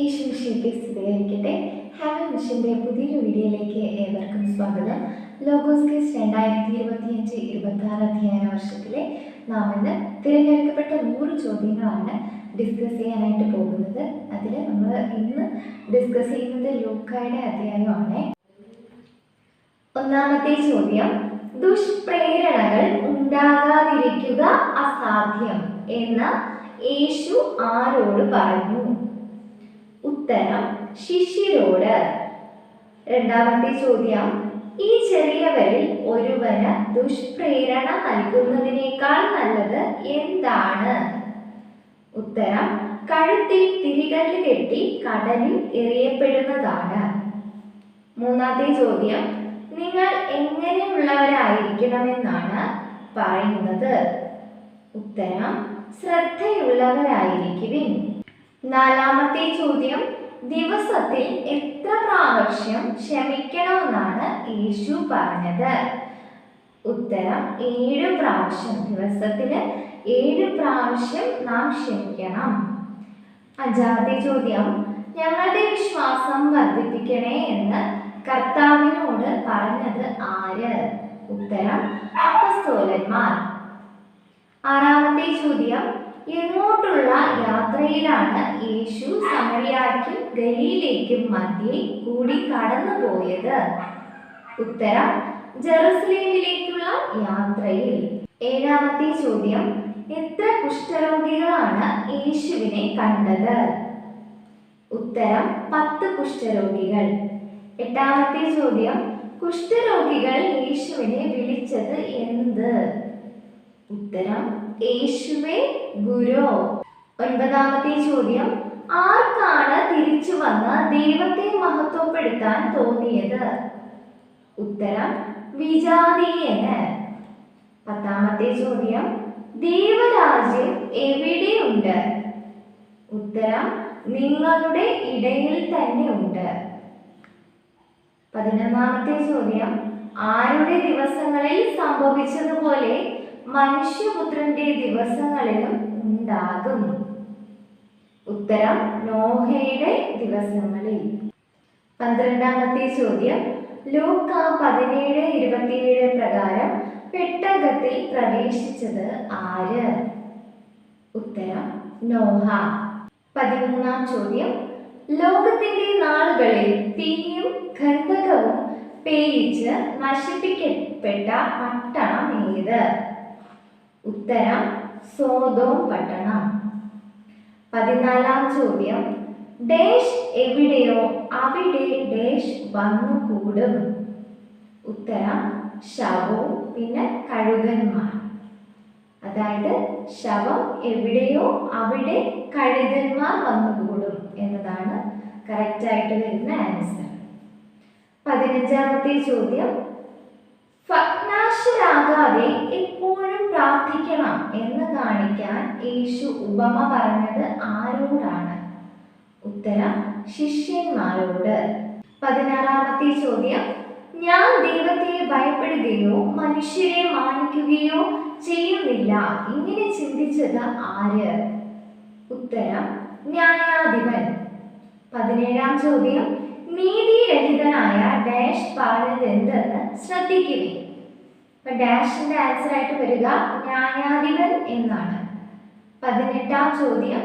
ഈശ്വരശില്പി സ്ഥിരീകരിക്കട്ടെ ഹാവൽ മിഷന്റെ പുതിയൊരു വീഡിയോയിലേക്ക് ഏവർക്കും സ്വാഗതം. ലോഗോസ് കേസ് രണ്ടായിരത്തി ഇരുപത്തിയഞ്ച് ഇരുപത്തി ആറ് അധ്യയന വർഷത്തിലെ നാം ഇന്ന് തിരഞ്ഞെടുക്കപ്പെട്ട നൂറ് ചോദ്യങ്ങളാണ് ഡിസ്കസ് ചെയ്യാനായിട്ട് പോകുന്നത്. അതിൽ നമ്മൾ ഇന്ന് ഡിസ്കസ് ചെയ്യുന്നത് ലൂക്കായുടെ അധ്യായമാണ് ഒന്നാമത്തെ ചോദ്യം ദുഷ്പ്രേരണകൾ ഉണ്ടാകാതിരിക്കുക അസാധ്യം എന്ന് യേശു ആരോട് പറഞ്ഞു? ഉത്തരം ശിഷ്യരോട് രണ്ടാമത്തെ ചോദ്യം ഈ ചെറിയവരിൽ ഒരുവന് ദുഷ്പ്രേരണ നൽകുന്നതിനേക്കാൾ നല്ലത് എന്താണ്? ഉത്തരം കഴുത്തിൽ തിരികല്ല് കെട്ടി കടലിൽ എറിയപ്പെടുന്നതാണ്. മൂന്നാമത്തെ ചോദ്യം നിങ്ങൾ എങ്ങനെയുള്ളവരായിരിക്കണമെന്നാണ് പറയുന്നത്. ഉത്തരം ശ്രദ്ധയുള്ളവരായിരിക്കുവിൻ. നാലാമത്തെ ചോദ്യം ദിവസത്തിൽ എത്ര പ്രാവശ്യം ക്ഷമിക്കണമെന്നാണ് യേശു പറഞ്ഞത്? ഉത്തരം ഏഴ് പ്രാവശ്യം. ദിവസത്തിൽ ഏഴ് പ്രാവശ്യം നാം ക്ഷമിക്കണം. അഞ്ചാമത്തെ ചോദ്യം ഞങ്ങളുടെ വിശ്വാസം വർദ്ധിപ്പിക്കണേ എന്ന് കർത്താവിനോട് പറഞ്ഞത് ആര്? ഉത്തരം അപ്പസ്തോലന്മാർ. ആറാമത്തെ ചോദ്യം എങ്ങോട്ടുള്ള യാത്രയിലാണ് യേശു സമരിയാക്കും ഗലിയിലേക്കും മധ്യേ കൂടി കടന്നുപോയത്. ഉത്തരം ജെറുസലേമിലേക്കുള്ള യാത്രയിൽ. ഏഴാമത്തെ ചോദ്യം എത്ര കുഷ്ഠരോഗികളാണ് യേശുവിനെ കണ്ടത്? ഉത്തരം പത്ത് കുഷ്ഠരോഗികൾ. എട്ടാമത്തെ ചോദ്യം കുഷ്ഠരോഗികൾ യേശുവിനെ വിളിച്ചത് എന്ത്? ഉത്തരം യേശുവേ ഗുരു. ഒൻപതാമത്തെ ചോദ്യം ആർക്കാണ് തിരിച്ചു വന്ന് ദൈവത്തെ മഹത്വപ്പെടുത്താൻ തോന്നിയത്? ഉത്തരം വിജാതീയന് പത്താമത്തെ ചോദ്യം ദൈവരാജ്യം എവിടെയുണ്ട്? ഉത്തരം നിങ്ങളുടെ ഇടയിൽ തന്നെ ഉണ്ട്. പതിനൊന്നാമത്തെ ചോദ്യം ആരുടെ ദിവസങ്ങളിൽ സംഭവിച്ചതുപോലെ മനുഷ്യപുത്രന്റെ ദിവസങ്ങളിലും ഉണ്ടാകും. ഉത്തരം നോഹയുടെ ദിവസങ്ങളിൽ. പന്ത്രണ്ടാമത്തെ ചോദ്യം. ലൂക്ക പതിനേഴ് ഇരുപത്തിയേഴ് പ്രകാരം പെട്ടകത്തിൽ പ്രവേശിച്ചത് ആര്? ഉത്തരം നോഹ. പതിമൂന്നാം ചോദ്യം. ലോകത്തിന്റെ നാളുകളിൽ തീയും ഗന്ധകവും പേയിച്ച് നശിപ്പിക്കപ്പെട്ട പട്ടണം ഏത്? ഉത്തരം സോതോം പട്ടണം. പതിനാലാം ചോദ്യം. ഡേഷ് എവിടെയോ അവിടെ ഡേഷ് വന്നുകൂടും. ഉത്തരം ശവവും പിന്നെ കഴുകന്മാർ. അതായത് ശവം എവിടെയോ അവിടെ കഴുകന്മാർ വന്നുകൂടും എന്നതാണ് കറക്റ്റ് ആയിട്ട് വരുന്ന ആൻസർ പതിനഞ്ചാമത്തെ ചോദ്യം. ഭഗ്നാശരാകാതെ എപ്പോഴും പ്രാർത്ഥിക്കണം എന്ന് കാണിക്കാൻ യേശു ഉപമ പറഞ്ഞത് ആരോടാണ്? ഉത്തരം ശിഷ്യന്മാരോട്. പതിനാറാമത്തെ ചോദ്യം. ഞാൻ ദൈവത്തെ ഭയപ്പെടുകയോ മനുഷ്യരെ മാനിക്കുകയോ ചെയ്യുന്നില്ല. ഇങ്ങനെ ചിന്തിച്ചത് ആര്? ഉത്തരം ന്യായാധിപൻ. പതിനേഴാം ചോദ്യം. നീതിരഹിതനായ ഡാഷ് പറഞ്ഞത് എന്തെന്ന് ശ്രദ്ധിക്കുക അപ്പൊ ഡാഷിന്റെ ആൻസർ ആയിട്ട് വരിക. ന്യായാധിപൻ എന്നാണ്. പതിനെട്ടാം ചോദ്യം.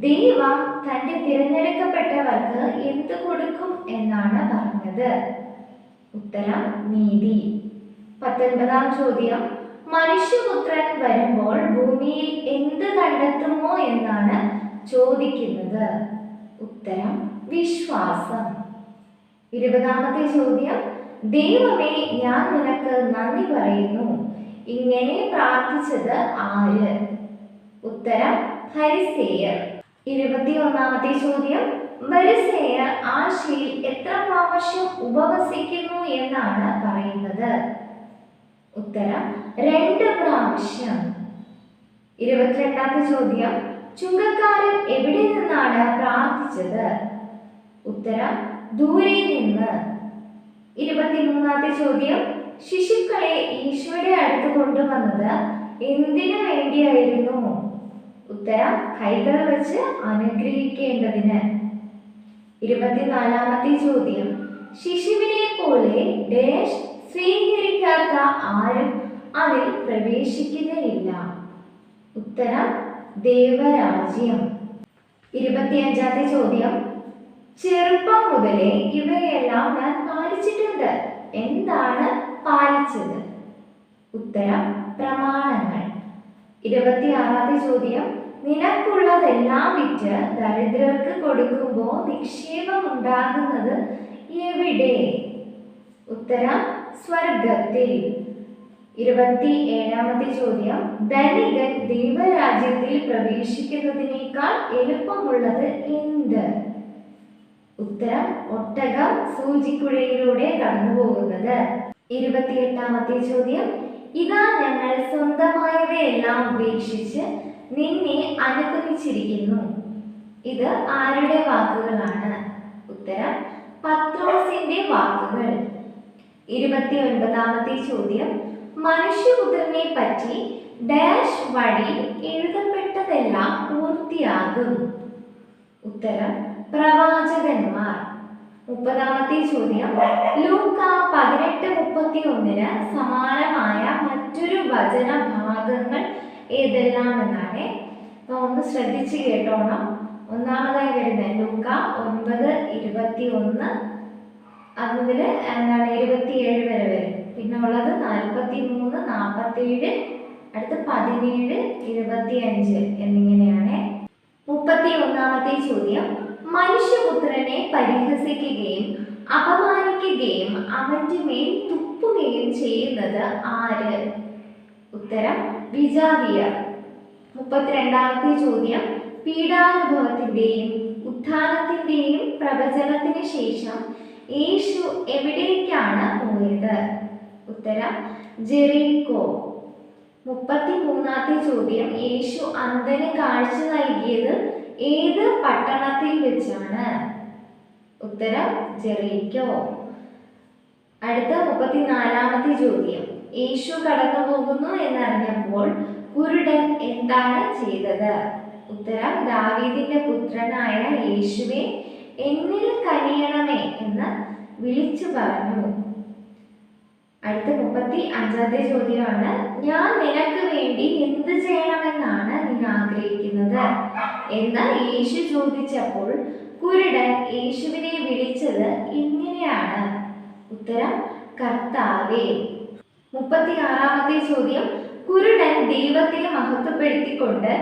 ദൈവം തന്റെ തിരഞ്ഞെടുക്കപ്പെട്ടവർക്ക് എന്ത് കൊടുക്കും എന്നാണ് പറഞ്ഞത്? ഉത്തരം നീതി. പത്തൊൻപതാം ചോദ്യം. മനുഷ്യപുത്രൻ വരുമ്പോൾ ഭൂമിയിൽ എന്ത് കണ്ടെത്തുമോ എന്നാണ് ചോദിക്കുന്നത്. ഉത്തരം വിശ്വാസം. ഇരുപതാമത്തെ ചോദ്യം. ദൈവമേ ഞാൻ നിനക്ക് നന്ദി പറയുന്നു. ഇങ്ങനെ പ്രാർത്ഥിച്ചത് ആര്? ഉത്തരം ഹരിസേയർ ഇരുപത്തി ഒന്നാമത്തെ ചോദ്യം വരിസേയർ ആശയിൽ എത്ര പ്രാവശ്യം ഉപവസിക്കുന്നു എന്നാണ് പറയുന്നത്? ഉത്തരം രണ്ട് പ്രാവശ്യം. ഇരുപത്തിരണ്ടാമത്തെ ചോദ്യം ചുങ്കക്കാരൻ എവിടെ നിന്നാണ് പ്രാർത്ഥിച്ചത്? ഉത്തരം ദൂരെ നിന്ന്. ഇരുപത്തിമൂന്നാമത്തെ ചോദ്യം. ശിശുക്കളെ ഈശോയുടെ അടുത്ത് കൊണ്ടുവന്നത് എന്തിനു വേണ്ടിയായിരുന്നു? ഉത്തരം കൈകൾ വെച്ച് അനുഗ്രഹിക്കേണ്ടതിന്. ഇരുപത്തിനാലാമത്തെ ചോദ്യം. ശിശുവിനെ പോലെ ഡാഷ് സ്വീകരിക്കാത്ത ആരും അതിൽ പ്രവേശിക്കുകയില്ല ഉത്തരം ദേവരാജ്യം. ഇരുപത്തിയഞ്ചാമത്തെ ചോദ്യം. ചെറുപ്പം മുതലേ ഇവയെല്ലാം ഞാൻ പാലിച്ചിട്ടുണ്ട്. എന്താണ് പാലിച്ചത്? ഉത്തരം പ്രമാണങ്ങൾ. ഇരുപത്തിയാറാമത്തെ ചോദ്യം. നിനക്കുള്ളതെല്ലാം വിറ്റ് ദരിദ്രർക്ക് കൊടുക്കുമ്പോൾ നിക്ഷേപം ഉണ്ടാകുന്നത് എവിടെ? ഉത്തരം സ്വർഗത്തിൽ ഇരുപത്തി ഏഴാമത്തെ ചോദ്യം. ധനികൻ ദൈവരാജ്യത്തിൽ പ്രവേശിക്കുന്നതിനേക്കാൾ എളുപ്പമുള്ളത് എന്ത്? ഉത്തരം ഒട്ടകം സൂചിക്കുഴയിലൂടെ കടന്നു പോകുന്നത് ഇരുപത്തിയെട്ടാമത്തെ ചോദ്യം. ഇതാ ഞങ്ങൾ സ്വന്തമായവയെല്ലാം ഉപേക്ഷിച്ച് നിന്നെ അനുഗമിച്ചിരിക്കുന്നു. ഇത് ആരുടെ വാക്കുകളാണ്? ഉത്തരം പത്രോസിന്റെ വാക്കുകൾ. ഇരുപത്തി ഒൻപതാമത്തെ ചോദ്യം മനുഷ്യപുത്രനെ പറ്റി ഡാഷ് വഴി എഴുതപ്പെട്ടതെല്ലാം പൂർത്തിയാകും. ഉത്തരം പ്രവാചകന്മാർ. മുപ്പതാമത്തെ ചോദ്യം. ലൂക്ക പതിനെട്ട് മുപ്പത്തി ഒന്നിന് സമാനമായ മറ്റൊരു വചന ഭാഗങ്ങൾ ഏതെല്ലാം എന്നാണ് അപ്പൊ ഒന്ന് ശ്രദ്ധിച്ചു കേട്ടോണം. ഒന്നാമതായി വരുന്നത് ലൂക്ക ഒൻപത് ഇരുപത്തി ഒന്ന് അതുപോലെ എന്താണ്? ഇരുപത്തിയേഴ് വരെ വരും. പിന്നെ ഉള്ളത് നാൽപ്പത്തി മൂന്ന് നാൽപ്പത്തിയേഴ് അടുത്ത് പതിനേഴ് ഇരുപത്തി അഞ്ച് എന്നിങ്ങനെയാണ്. മുപ്പത്തി ഒന്നാമത്തെ ചോദ്യം. മനുഷ്യപുത്രനെ പരിഹസിക്കുകയും അപമാനിക്കുകയും അവന്റെ മേൽ തുപ്പുകയും ചെയ്യുന്നത് ആര്? ഉത്തരം വിജാതിയർ. മുപ്പത്തിരണ്ടാമത്തെ ചോദ്യം പീഡാനുഭവത്തിന്റെയും ഉത്ഥാനത്തിന്റെയും പ്രവചനത്തിന് ശേഷം യേശു എവിടേക്കാണ് പോയത്? ഉത്തരം ജെറീക്കോ. മുപ്പത്തി മൂന്നാമത്തെ ചോദ്യം യേശു അന്ധന് കാഴ്ച നൽകിയത് ഏത് പട്ടണത്തിൽ വെച്ചാണ് ഉത്തരം ജെറീക്കോ? അടുത്ത മുപ്പത്തിനാലാമത്തെ ചോദ്യം. യേശു കടന്നു പോകുന്നു എന്നറിഞ്ഞപ്പോൾ കുരുടൻ എന്താണ് ചെയ്തത്? ഉത്തരം ദാവീദിന്റെ പുത്രനായ യേശുവെ എന്നിൽ കനിയണമേ എന്ന് വിളിച്ചു പറഞ്ഞു. അടുത്ത മുപ്പത്തി അഞ്ചാമത്തെ ചോദ്യമാണ് ഞാൻ നിനക്ക് വേണ്ടി എന്ത് ചെയ്യണമെന്നാണ് നീ ആഗ്രഹിക്കുന്നത്? എന്ന് യേശു ചോദിച്ചപ്പോൾ കുരുടൻ യേശുവിനെ വിളിച്ചത് ഇങ്ങനെയാണ്. ഉത്തരം കർത്താവേ. മുപ്പത്തി ആറാമത്തെ ചോദ്യം കുരുടൻ ദൈവത്തെ മഹത്വപ്പെടുത്തിക്കൊണ്ട്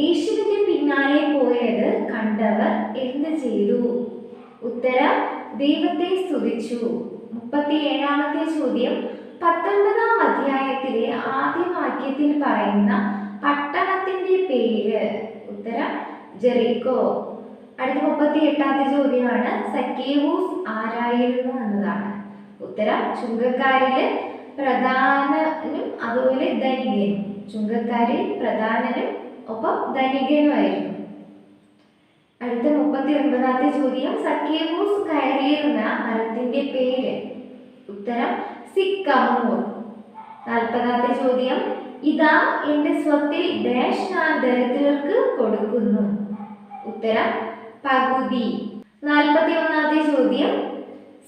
യേശുവിന്റെ പിന്നാലെ പോയത് കണ്ടവർ എന്ത് ചെയ്തു? ഉത്തരം ദൈവത്തെ സ്തുതിച്ചു. മുപ്പത്തി ഏഴാമത്തെ ചോദ്യം പത്തൊൻപതാം അധ്യായത്തിലെ ആദ്യ വാക്യത്തിൽ പറയുന്ന പട്ടണത്തിന്റെ പേര്. ഉത്തരം ജെറിക്കോ. അടുത്ത മുപ്പത്തി എട്ടാമത്തെ ചോദ്യമാണ് സക്കേവൂസ് ആരായിരുന്നു എന്നതാണ്. ഉത്തരം ചുങ്കക്കാരിൽ പ്രധാനനും അതുപോലെ ധനികനും. ചുങ്കക്കാരിൽ പ്രധാനനും ഒപ്പം ധനികനുമായിരുന്നു. അടുത്ത മുപ്പത്തി ഒൻപതാമത്തെ ചോദ്യം. സക്കേബൂസ് കയറിയിരുന്ന മരത്തിന്റെ പേര്. ഉത്തരം സിക്കമൂർ. നാൽപ്പതാമത്തെ ചോദ്യം. ഇതാ എന്റെ സ്വത്തിൽ ഡാഷ് ഞാൻ ദരിദ്രർക്ക് കൊടുക്കുന്നു. ഉത്തരം പകുതി. നാൽപ്പത്തി ഒന്നാമത്തെ ചോദ്യം.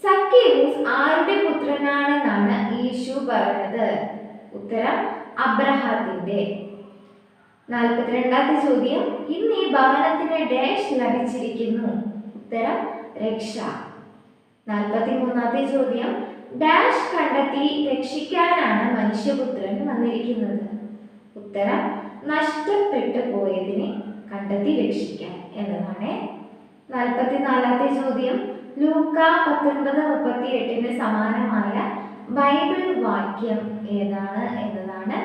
സക്കേബൂസ് ആരുടെ പുത്രനാണെന്നാണ് യേശു പറഞ്ഞത്? ഉത്തരം അബ്രഹാത്തിന്റെ. നാൽപ്പത്തിരണ്ടാമത്തെ ചോദ്യം ഇന്ന് ഈ ഭവനത്തിന് ഡാഷ് ലഭിച്ചിരിക്കുന്നു. ഉത്തരം രക്ഷ. നാൽപ്പത്തി മൂന്നാമത്തെ ചോദ്യം ഡാഷ് കണ്ടെത്തി രക്ഷിക്കാനാണ് മനുഷ്യപുത്രൻ വന്നിരിക്കുന്നത്. ഉത്തരം നഷ്ടപ്പെട്ടു പോയതിനെ കണ്ടെത്തി രക്ഷിക്കാൻ എന്നതാണ്. നാൽപ്പത്തിനാലാമത്തെ ചോദ്യം ലൂക്ക പത്തൊൻപത് മുപ്പത്തി എട്ടിന് സമാനമായ ബൈബിൾ വാക്യം ഏതാണ് എന്നതാണ്.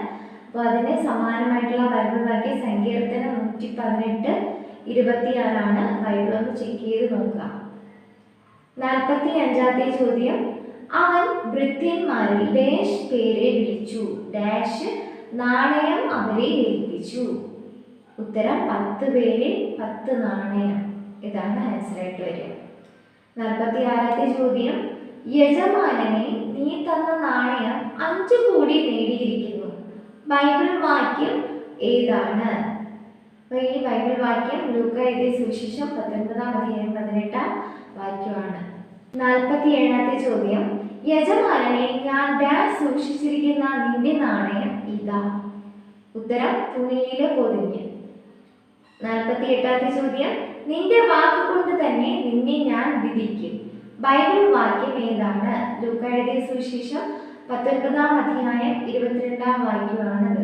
അപ്പോൾ അതിന് സമാനമായിട്ടുള്ള ബൈബിൾ വാക്യ സങ്കീർത്തനം നൂറ്റി പതിനെട്ട് ഇരുപത്തിയാറാണ് ബൈബിൾ ഒന്ന് ചെക്ക് ചെയ്ത് നോക്കുക. നാൽപ്പത്തി അഞ്ചാമത്തെ ചോദ്യം. അവൻ ഭൃത്യന്മാരിൽ ഡാഷ് പേരെ വിളിച്ചു. ഡാഷ് നാണയം അവരെ ഏൽപ്പിച്ചു. ഉത്തരം പത്ത് പേരിൽ പത്ത് നാണയം. ഇതാണ് ആൻസർ ആയിട്ട് വരിക. നാൽപ്പത്തി ആറാമത്തെ ചോദ്യം. യജമാനനെ നീ തന്ന നാണയം അഞ്ചു കോടി നേടിയിരിക്കുന്നു. ബൈബിൾ വാക്യം ഏതാണ്? അപ്പൊ ഈ ബൈബിൾ വാക്യം ലൂക്ക എഴുതിയ സുവിശേഷം പത്തൊൻപതാം അധ്യായം പതിനെട്ടാം വാക്യമാണ്. നാൽപ്പത്തി ഏഴാമത്തെ ചോദ്യം. യജമാനനെ ഞാൻ ഡാഷ് സൂക്ഷിച്ചിരിക്കുന്ന നിന്റെ നാണയം ഇതാ. ഉത്തരം തുണിയിൽ പൊതിഞ്ഞ്. നാൽപ്പത്തി എട്ടാമത്തെ ചോദ്യം. നിന്റെ വാക്കുകൊണ്ട് തന്നെ നിന്നെ ഞാൻ വിധിക്കും. ബൈബിൾ വാക്യം ഏതാണ്? ലൂക്ക എഴുതിയ സുവിശേഷം പത്തൊൻപതാം അധ്യായം ഇരുപത്തിരണ്ടാം വാക്യമാണത്.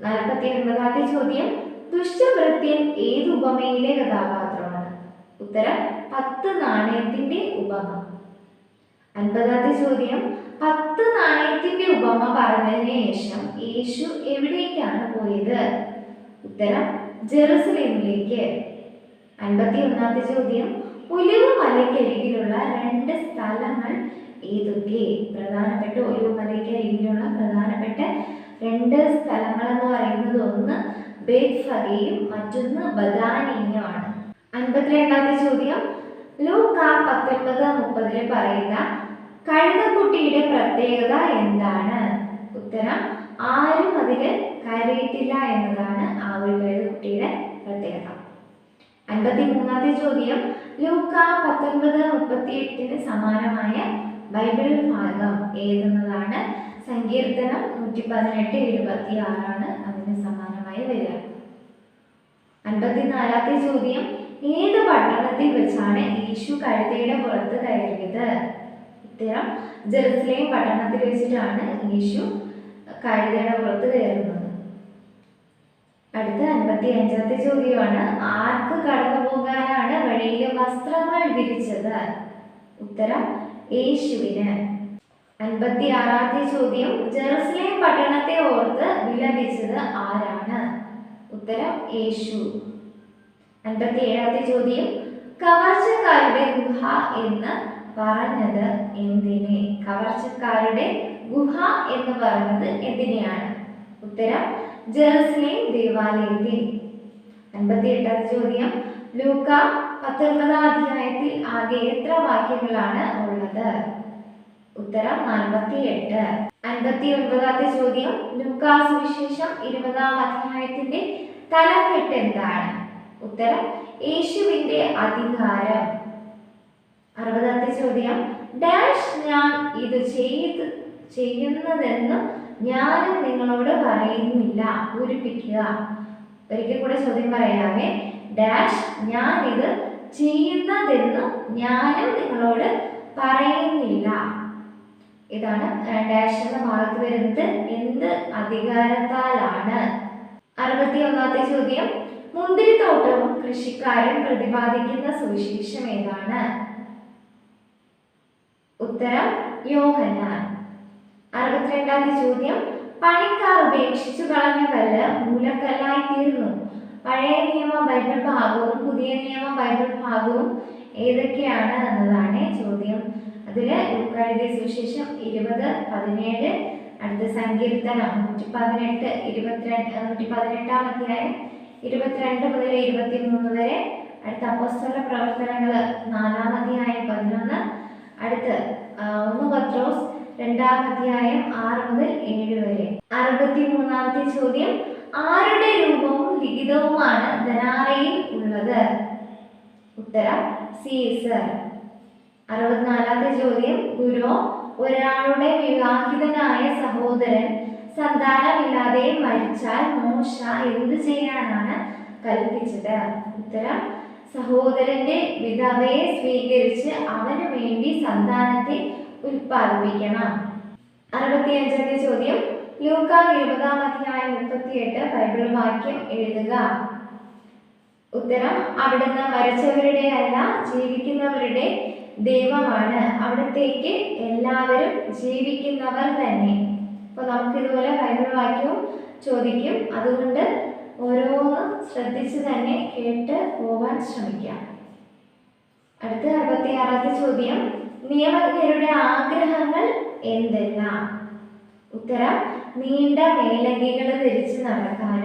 നാൽപ്പത്തി ഒൻപതാമത്തെ ചോദ്യം ദുഷ്ടവൃത്യൻ ഏത് ഉപമയിലെ കഥാപാത്രമാണ്? ഉത്തരം പത്ത് നാണയത്തിന്റെ ഉപമ. അൻപതാമത്തെ ചോദ്യം പത്ത് നാണയത്തിന്റെ ഉപമ പറഞ്ഞതിന് ശേഷം യേശു എവിടേക്കാണ് പോയത്? ഉത്തരം ജെറുസലേമിലേക്ക്. അൻപത്തി ഒന്നാമത്തെ ചോദ്യം ഒലിവ് മലയ്ക്കരികിലുള്ള രണ്ട് സ്ഥലങ്ങൾ ഏതൊക്കെ പ്രധാനപ്പെട്ട ഒരു ഒലിവ് രീതിയിലുള്ള പ്രധാനപ്പെട്ട രണ്ട് സ്ഥലങ്ങൾ എന്ന് പറയുന്നത് ഒന്ന് ബേത്ഫഗയും മറ്റൊന്ന് ബദാനിയുമാണ് അൻപത്തിരണ്ടാമത്തെ ചോദ്യം. ലൂക്ക പത്തൊൻപത് മുപ്പതിൽ പറയുന്ന കഴുതക്കുട്ടിയുടെ പ്രത്യേകത എന്താണ്? ഉത്തരം ആരും അതിൽ കയറിയിട്ടില്ല എന്നതാണ് ആ ഒരു കഴുതക്കുട്ടിയുടെ പ്രത്യേകത. അൻപത്തി മൂന്നാമത്തെ ചോദ്യം. ലൂക്ക പത്തൊൻപത് മുപ്പത്തി എട്ടിന് സമാനമായ ബൈബിൾ ഭാഗം ഏതെന്നതാണ്? സങ്കീർത്തനം നൂറ്റി പതിനെട്ട് എഴുപത്തി ആറാണ് അതിന് സമാനമായി വരിക. അൻപത്തിനാലാമത്തെ ചോദ്യം ഏത് പട്ടണത്തിൽ വെച്ചാണ് യേശു കഴുതയുടെ പുറത്ത് കയറിയത്? ഉത്തരം ജെറുസലേം പട്ടണത്തിൽ വെച്ചിട്ടാണ് യേശു കഴുതയുടെ പുറത്ത് കയറുന്നത്. അടുത്ത അൻപത്തി അഞ്ചാമത്തെ ചോദ്യമാണ് ആർക്ക് കടന്നു പോകാനാണ് വഴിയിലെ വസ്ത്രങ്ങൾ വിരിച്ചത്? ഉത്തരം യേശുവിന്. അൻപത്തി ആറാമത്തെ ചോദ്യം ജെറുസലേം പട്ടണത്തെ ഓർത്ത് വിലപിച്ചത് ആരാണ്? ഉത്തരം യേശു. അൻപത്തി ഏഴാമത്തെ ചോദ്യം കവർച്ചക്കാരുടെ ഗുഹ എന്ന് പറഞ്ഞത് എന്തിനെ? കവർച്ചക്കാരുടെ ഗുഹ എന്ന് പറഞ്ഞത് എന്തിനെയാണ്? ഉത്തരം ജെറുസലേം ദേവാലയത്തിൽ. അൻപത്തി എട്ടാമത്തെ ചോദ്യം ലൂക്ക പത്തൊൻപതാം അധ്യായത്തിൽ ആകെ എത്ര വാക്യങ്ങളാണ് ഉള്ളത്? ഉത്തരം നാൽപ്പത്തി എട്ട് അൻപത്തി ഒൻപതാമത്തെ ചോദ്യം. ലൂക്കാസ് വിശേഷം ഇരുപതാം അധ്യായത്തിന്റെ തലക്കെട്ട് എന്താണ്? ഉത്തരം യേശുവിന്റെ അധികാരം. അറുപതാമത്തെ ചോദ്യം. ഡാഷ് ഞാൻ ഇത് ചെയ്ത് ചെയ്യുന്നതെന്ന് ഞാനും നിങ്ങളോട് പറയുന്നില്ല. പൂരിപ്പിക്കുക. ഒരിക്കൽ കൂടെ ചോദ്യം പറയാമേ. ഡാഷ് ഞാൻ ഇത് ചെയ്യുന്നതെന്ന് ഞാനും നിങ്ങളോട് പറയുന്നില്ല. ഇതാണ് ഡാഷ് എന്ന ഭാഗത്ത് വരുന്നത്. എന്ത് അധികാരത്താലാണ്? അറുപത്തി ഒന്നാമത്തെ ചോദ്യം മുന്തിരിത്തോട്ടവും കൃഷിക്കാരൻ പ്രതിപാദിക്കുന്ന സുവിശേഷം ഏതാണ്? ഉത്തരം യോഹന്നാൻ. അറുപത്തിരണ്ടാമത്തെ ചോദ്യം. പണിക്കാർ ഉപേക്ഷിച്ചു കളഞ്ഞ കല്ല് മൂലക്കല്ലായി തീർന്നു. പഴയ നിയമ ബൈബിൾ ഭാഗവും പുതിയ നിയമ ബൈബിൾ ഭാഗവും ഏതൊക്കെയാണ് എന്നതാണ് ചോദ്യം. അതിൽ ലൂക്കായുടെ സുവിശേഷം ഇരുപത് പതിനേഴ് അടുത്ത സങ്കീർത്തനം നൂറ്റി പതിനെട്ട് ഇരുപത്തിരണ്ട് നൂറ്റി പതിനെട്ടാം അധ്യായം ഇരുപത്തിരണ്ട് മുതൽ ഇരുപത്തി മൂന്ന് വരെ. അടുത്ത അപ്പോസ്തല പ്രവർത്തനങ്ങൾ നാലാം അധ്യായം പതിനൊന്ന്. അടുത്ത് ഒന്ന് പത്രോസ് രണ്ടാം അധ്യായം ആറ് മുതൽ ഏഴ് വരെ. അറുപത്തി മൂന്നാമത്തെ ചോദ്യം ആരുടെ രൂപവും ലിഖിതവുമാണ് ധനാറയിൽ ഉള്ളത്? ഉത്തരം സീസർ അറുപത്തിനാലാമത്തെ ചോദ്യം. ഗുരു ഒരാളുടെ വിവാഹിതനായ സഹോദരൻ സന്താനമില്ലാതെ മരിച്ചാൽ മോശ എന്ത് ചെയ്യാനാണ് കൽപ്പിച്ചത്? ഉത്തരം സഹോദരന്റെ വിധവയെ സ്വീകരിച്ച് അവന് വേണ്ടി സന്താനത്തെ ഉൽപ്പാദിപ്പിക്കണം. അറുപത്തിയഞ്ചാമത്തെ ചോദ്യം. ലൂക്ക ഇരുപതാം അധ്യായം മുപ്പത്തിയെട്ട് ബൈബിൾ വാക്യം എഴുതുക. ഉത്തരം അവിടുന്ന് മരിച്ചവരുടെ അല്ല ജീവിക്കുന്നവരുടെ ദൈവമാണ്. അവിടത്തേക്ക് എല്ലാവരും ജീവിക്കുന്നവർ തന്നെ. അപ്പൊ നമുക്ക് ഇതുപോലെ ബൈബിൾ വാക്യവും ചോദിക്കും. അതുകൊണ്ട് ഓരോന്നും ശ്രദ്ധിച്ച് തന്നെ കേട്ട് പോവാൻ ശ്രമിക്കാം. അടുത്ത അറുപത്തി ആറാമത്തെ ചോദ്യം. നിയമജ്ഞരുടെ ആഗ്രഹങ്ങൾ എന്തെല്ലാം ഉത്തരം നീണ്ട മേലങ്കികൾ ധരിച്ച് നടക്കാനും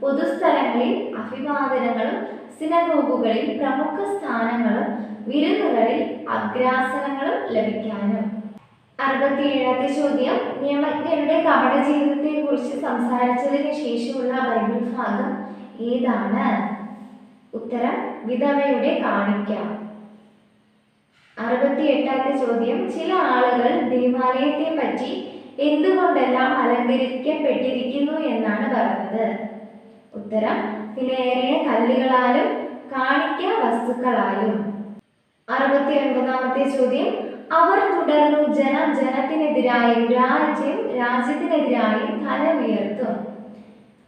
പൊതുസ്ഥലങ്ങളിൽ അഭിവാദനങ്ങളും സിനഗോഗുകളിൽ പ്രമുഖ സ്ഥാനങ്ങളും വിരുന്നുകളിൽ അഗ്രാസനങ്ങളും ലഭിക്കാനും. അറുപത്തിയേഴാമത്തെ ചോദ്യം നിയമജ്ഞരുടെ കപട ജീവിതത്തെ കുറിച്ച് സംസാരിച്ചതിന് ശേഷമുള്ള ബൈബിൾ ഭാഗം ഏതാണ്? ഉത്തരം വിധവയുടെ കാണിക്ക. അറുപത്തി എട്ടാമത്തെ ചോദ്യം ചില ആളുകൾ ദേവാലയത്തെ പറ്റി എന്തുകൊണ്ടെല്ലാം അലങ്കരിക്കപ്പെട്ടിരിക്കുന്നു എന്നാണ് പറഞ്ഞത്. ഉത്തരം. വിലയേറിയ കല്ലുകളാലും കാണിക്ക വസ്തുക്കളാലും. അറുപത്തി ഒൻപതാമത്തെ ചോദ്യം. അവർ തുടർന്നു ജനം ജനത്തിനെതിരായി രാജ്യം രാജ്യത്തിനെതിരായി തല ഉയർത്തും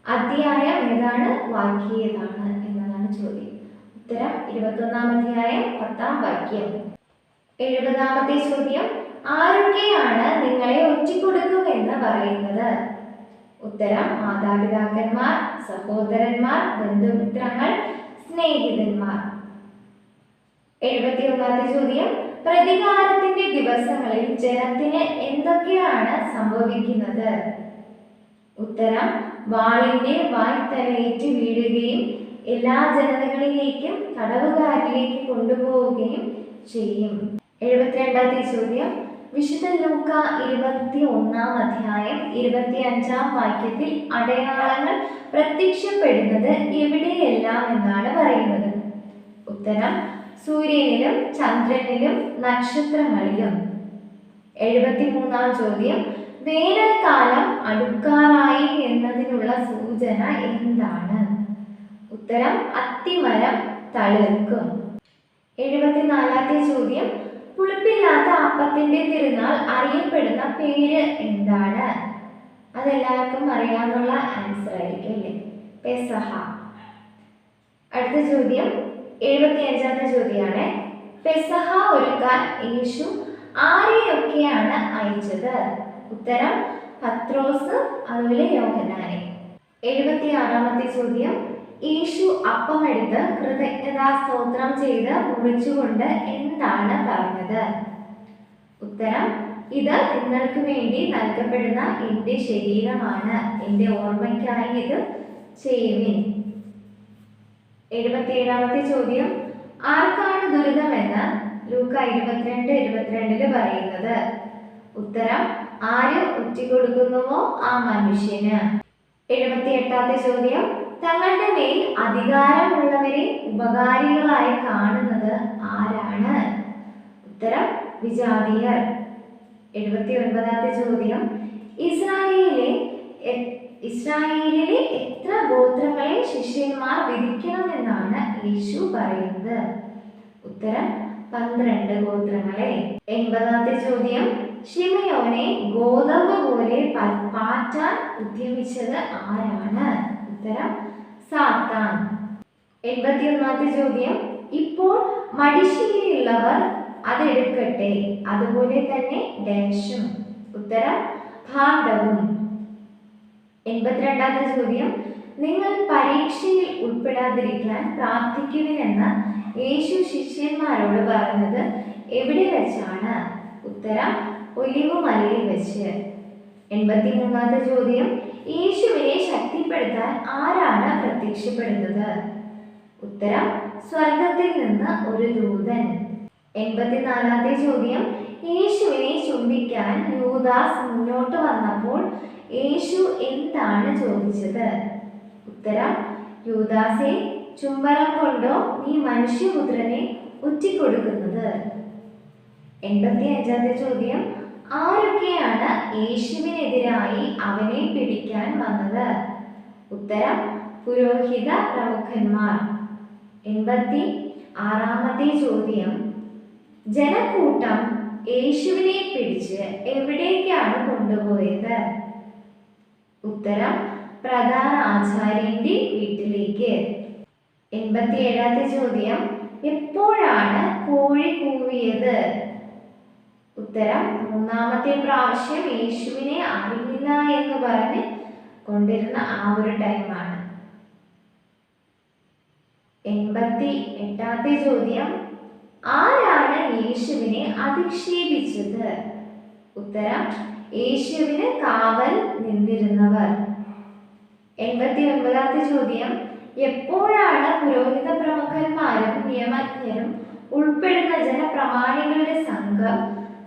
അധ്യായം ഏതാണ്? വാക്യേതാണ് എന്നതാണ് ചോദ്യം. ഉത്തരം ഇരുപത്തൊന്നാം അധ്യായം പത്താം വാക്യം. എഴുപതാമത്തെ ചോദ്യം. ആരൊക്കെയാണ് നിങ്ങളെ ഒറ്റിക്കൊടുക്കുമെന്ന് പറയുന്നത്? ഉത്തരം മാതാപിതാക്കന്മാർ സഹോദരന്മാർ ബന്ധുമിത്രങ്ങൾ സ്നേഹിതന്മാർ. എഴുപത്തി ഒന്നാമത്തെ ചോദ്യം പ്രതികാരത്തിന്റെ ദിവസങ്ങളിൽ ജനത്തിന് എന്തൊക്കെയാണ് സംഭവിക്കുന്നത്? ഉത്തരം വാളിന്റെ വായ്ത്തലയേറ്റ് വീഴുകയും എല്ലാ ജനതകളിലേക്കും തടവുകാരിലേക്ക് കൊണ്ടുപോവുകയും ചെയ്യും. എഴുപത്തിരണ്ടാമത്തെ ചോദ്യം വിശുദ്ധ ലൂക്ക ഇരുപത്തി ഒന്നാം അധ്യായം ഇരുപത്തി അഞ്ചാം വാക്യത്തിൽ അടയാളങ്ങൾ പ്രത്യക്ഷപ്പെടുന്നത് എവിടെയെല്ലാം എന്നാണ് പറയുന്നത്. ഉത്തരം സൂര്യനിലും ചന്ദ്രനിലും നക്ഷത്രങ്ങളിലും. എഴുപത്തി മൂന്നാം ചോദ്യം വേനൽക്കാലം അടുക്കാറായി എന്നതിനുള്ള സൂചന എന്താണ്? ഉത്തരം അത്തിമരം തളിർക്കും. എഴുപത്തിനാലാമത്തെ ചോദ്യം പുളിപ്പില്ലാത്ത അപ്പത്തിന്റെ തിരുനാൾ അറിയപ്പെടുന്ന പേര് എന്താണ്? അതെല്ലാവർക്കും അറിയാവുന്ന ആൻസർ ആയിരിക്കും അല്ലേ? പെസഹ. അടുത്ത ചോദ്യം എഴുപത്തി അഞ്ചാമത്തെ ചോദ്യമാണ്. പെസഹ ഒരുക്കാൻ യേശു ആരെയൊക്കെയാണ് അയച്ചത്? ഉത്തരം പത്രോസ് അതുപോലെ യോഹനാനെ എഴുപത്തി ആറാമത്തെ ചോദ്യം യേശു അപ്പമെടുത്ത് കൃതജ്ഞതാ സ്തോത്രം ചെയ്ത് മുറിച്ചുകൊണ്ട് എന്താണ് പറഞ്ഞത്? ഉത്തരം ഇത് നിങ്ങൾക്ക് വേണ്ടി നൽകപ്പെടുന്ന എന്റെ ശരീരമാണ്. എന്റെ ഓർമ്മയ്ക്കായി ഇത് ചെയ്യുവിൻ. എഴുപത്തിയേഴാമത്തെ ചോദ്യം ആർക്കാണ് ദുരിതമെന്ന് ലൂക്ക ഇരുപത്തിരണ്ട് ഇരുപത്തിരണ്ടിൽ പറയുന്നത്? ഉത്തരം ആര് ഉറ്റിക്കൊടുക്കുന്നുവോ ആ മനുഷ്യന്? എഴുപത്തി എട്ടാമത്തെ ചോദ്യം തങ്ങളുടെ മേൽ അധികാരമുള്ളവരെ ഉപകാരികളായി കാണുന്നത് ആരാണ്? ഉത്തരം വിജാതീയർ. എഴുപത്തി ഒൻപതാമത്തെ ചോദ്യം. ഇസ്രായേലിലെ ഇസ്രായേലിലെ എത്ര ഗോത്രങ്ങളെ ശിഷ്യന്മാർ വിധിക്കണമെന്നാണ് യേശു പറയുന്നത്? ഉത്തരം പന്ത്രണ്ട് ഗോത്രങ്ങളെ. എൺപതാമത്തെ ചോദ്യം. ഷിമയോനെ ഗോതമ്പ് പോലെ പാറ്റാൻ ഉദ്യമിച്ചത് ആരാണ്? ഉത്തരം സാത്താൻ. എൺപത്തിയൊന്നാമത്തെ ചോദ്യം. ഇപ്പോൾ മടിശീലയുള്ളവർ അതെടുക്കട്ടെ. അതുപോലെ തന്നെ ഡാഷും ഉത്തരം ഭാണ്ഡവും. എൺപത്തിരണ്ടാമത്തെ ചോദ്യം. നിങ്ങൾ പരീക്ഷയിൽ ഉൾപ്പെടാതിരിക്കാൻ പ്രാർത്ഥിക്കുവിനെന്ന് യേശു ശിഷ്യന്മാരോട് പറഞ്ഞത് എവിടെ വെച്ചാണ്? ഉത്തരം ഒലിവുമലയിൽ വെച്ച്. എൺപത്തിമൂന്നാമത്തെ ചോദ്യം. യേശുവിനെ ശക്തിപ്പെടുത്താൻ ആരാണ് പ്രത്യക്ഷപ്പെടുന്നത്? ഉത്തരം സ്വർഗത്തിൽ നിന്ന് ഒരു ദൂതൻ. എൺപത്തിനാലാമത്തെ ചോദ്യം. യേശുവിനെ ചുംബിക്കാൻ യൂദാസ് മുന്നോട്ട് വന്നപ്പോൾ യേശു എന്താണ് ചോദിച്ചത്? ഉത്തരം യൂദാസെ ചുംബനം കൊണ്ടോ നീ മനുഷ്യപുത്രനെ ഉറ്റിക്കൊടുക്കുന്നത്? എൺപത്തി അഞ്ചാമത്തെ ചോദ്യം. ആരൊക്കെയാണ് യേശുവിനെതിരായി അവനെ പിടിക്കാൻ വന്നത്? ഉത്തരം പുരോഹിത പ്രമുഖന്മാർ. എൺപത്തി ആറാമത്തെ ചോദ്യം. ജനക്കൂട്ടം യേശുവിനെ പിടിച്ച് എവിടേക്കാണ് കൊണ്ടുപോയത്? ഉത്തരം പ്രധാന ആചാര്യന്റെ വീട്ടിലേക്ക്. എൺപത്തി ഏഴാമത്തെ ചോദ്യം. എപ്പോഴാണ് കോഴി കൂവിയത്? ഉത്തരം മൂന്നാമത്തെ പ്രാവശ്യം യേശുവിനെ അറിയില്ല എന്ന് പറഞ്ഞ് കൊണ്ടിരുന്ന ആ ഒരു ടൈമാണ് എൺപത്തി എട്ടാമത്തെ ചോദ്യം ആരാണ് യേശുവിനെ അധിക്ഷേപിച്ചത്? ഉത്തരം യേശുവിന് കാവൽ നിന്നിരുന്നവർ. എൺപത്തി ഒൻപതാമത്തെ ചോദ്യം എപ്പോഴാണ് പുരോഹിത പ്രമുഖന്മാരും നിയമജ്ഞരും ഉൾപ്പെടുന്ന ജനപ്രമാണികളുടെ സംഘം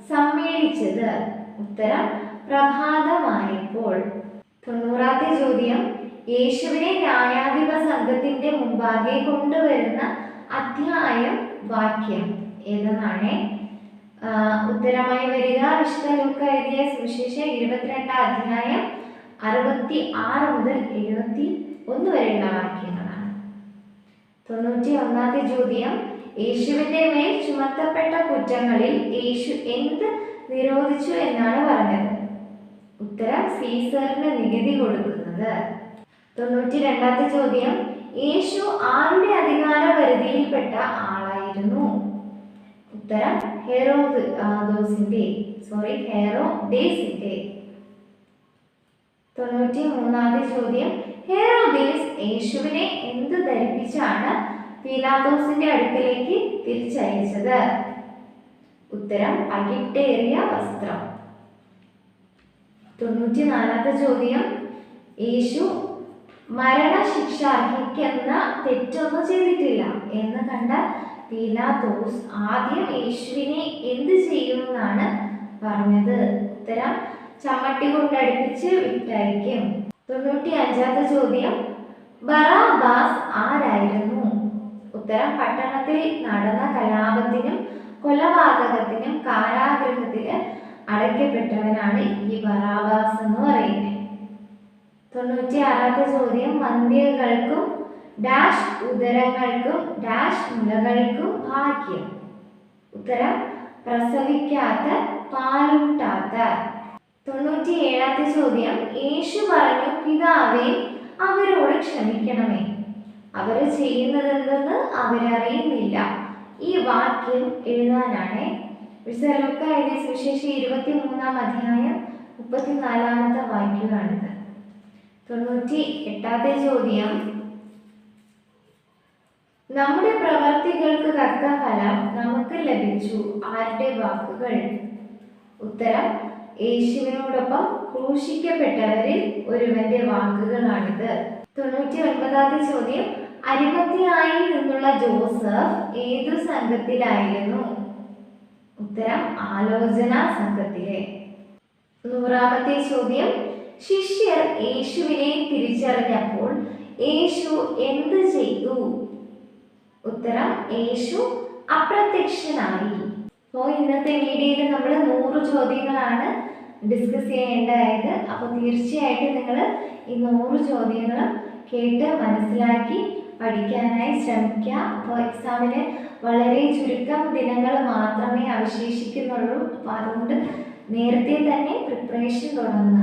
സമ്മേളിച്ചത്? ഉത്തരം പ്രഭാതമായപ്പോൾ. തൊണ്ണൂറാമത്തെ ചോദ്യം. യേശുവിനെ ന്യായാധിപ സംഘത്തിന്റെ മുമ്പാകെ കൊണ്ടുവരുന്ന അധ്യായം വാക്യം ഏതെന്നാണ് ഉത്തരമായി വരിക. വിശുദ്ധ എഴുതിയ സുവിശേഷം ഇരുപത്തിരണ്ടാം അധ്യായം അറുപത്തി ആറ് മുതൽ എഴുപത്തി ഒന്ന് വരെയുള്ള വാക്യങ്ങളാണ്. തൊണ്ണൂറ്റി ഒന്നാമത്തെ ചോദ്യം. യേശുവിന്റെ മേൽ ചുമത്തപ്പെട്ട കുറ്റങ്ങളിൽ യേശു എന്ത് നിരോധിച്ചു എന്നാണ് പറഞ്ഞത്? ഉത്തരം സീസറിന് നികുതി കൊടുക്കുന്നത്. തൊണ്ണൂറ്റി രണ്ടാമത്തെ ചോദ്യം യേശു ആരുടെ അധികാര പരിധിയിൽപ്പെട്ട ആളായിരുന്നു? ഉത്തരം ഹെറോദ് ദോസിന്റെ സോറി ഹെറോ ഡേസിന്റെ തൊണ്ണൂറ്റി മൂന്നാമത്തെ ചോദ്യം ഹെറോദേസ് യേശുവിനെ എന്ത് ധരിപ്പിച്ചാണ് പീലാദോസിന്റെ അടുക്കലേക്ക് തിരിച്ചയച്ചത്? ഉത്തരം അകിട്ടേറിയ വസ്ത്രം. തൊണ്ണൂറ്റി നാലാമത്തെ ചോദ്യം. യേശു മരണശിക്ഷ അർഹിക്കുന്ന തെറ്റൊന്നും ചെയ്തിട്ടില്ല എന്ന് കണ്ട പീലാത്തോസ് ആദ്യം യേശുവിനെ എന്ത് ചെയ്യുമെന്നാണ് പറഞ്ഞത്. ഉത്തരം ചമ്മട്ടി കൊണ്ടടുപ്പിച്ച് വിട്ടയക്കും തൊണ്ണൂറ്റി അഞ്ചാമത്തെ ചോദ്യം ബറാബാസ് ആരായിരുന്നു? ഉത്തരം പട്ടണത്തിൽ നടന്ന കലാപത്തിനും കൊലപാതകത്തിനും കാരാഗൃഹത്തിൽ അടയ്ക്കപ്പെട്ടവനാണ് ഈ ബറാബാസ് എന്ന് പറയുന്നത്. തൊണ്ണൂറ്റി ആറാമത്തെ ചോദ്യം മന്ദികൾക്കും ഡാഷ് ഉദരങ്ങൾക്കും ഡാഷ് മുലകൾക്കും ഭാഗ്യം. ഉത്തരം പ്രസവിക്കാത്ത പാലൂട്ടാത്ത തൊണ്ണൂറ്റി ഏഴാമത്തെ ചോദ്യം യേശു പറഞ്ഞു പിതാവേ അവരോട് ക്ഷമിക്കണമേ. അവർ ചെയ്യുന്നതെന്തെന്ന് അവരറിയുന്നില്ല. ഈ വാക്യം എഴുതാനാണ് വിശലുക്ക എഴുതിയ സുവിശേഷം ഇരുപത്തി മൂന്നാം അധ്യായം മുപ്പത്തിനാലാമത്തെ വാക്യമാണിത്. തൊണ്ണൂറ്റി എട്ടാമത്തെ ചോദ്യം. നമ്മുടെ പ്രവർത്തികൾക്ക് തക്ക ഫലം നമുക്ക് ലഭിച്ചു. ആരുടെ വാക്കുകൾ? ഉത്തരം യേശുവിനോടൊപ്പം ക്രൂശിക്കപ്പെട്ടവരിൽ ഒരുവന്റെ വാക്കുകളാണിത്. തൊണ്ണൂറ്റി ഒൻപതാമത്തെ ചോദ്യം. അരിമത്തിയായി നിന്നുള്ള ജോസഫ് ഏതു സംഘത്തിലായിരുന്നു? ഉത്തരം ആലോചന സംഘത്തിലെ. നൂറാമത്തെ ചോദ്യം. ശിഷ്യർ യേശുവിനെ തിരിച്ചറിഞ്ഞപ്പോൾ യേശു എന്ത് ചെയ്തു? ഉത്തരം യേശു അപ്രത്യക്ഷനായി. അപ്പോൾ ഇന്നത്തെ വീഡിയോയിൽ നമ്മൾ നൂറ് ചോദ്യങ്ങളാണ് ഡിസ്കസ് ചെയ്യേണ്ടതായത്. അപ്പോൾ തീർച്ചയായിട്ടും നിങ്ങൾ ഈ നൂറ് ചോദ്യങ്ങളും കേട്ട് മനസ്സിലാക്കി പഠിക്കാനായി ശ്രമിക്കുക. അപ്പോൾ എക്സാമിന് വളരെ ചുരുക്കം ദിനങ്ങൾ മാത്രമേ അവശേഷിക്കുന്നുള്ളൂ. അപ്പം അതുകൊണ്ട് നേരത്തെ തന്നെ പ്രിപ്പറേഷൻ തുടങ്ങുക.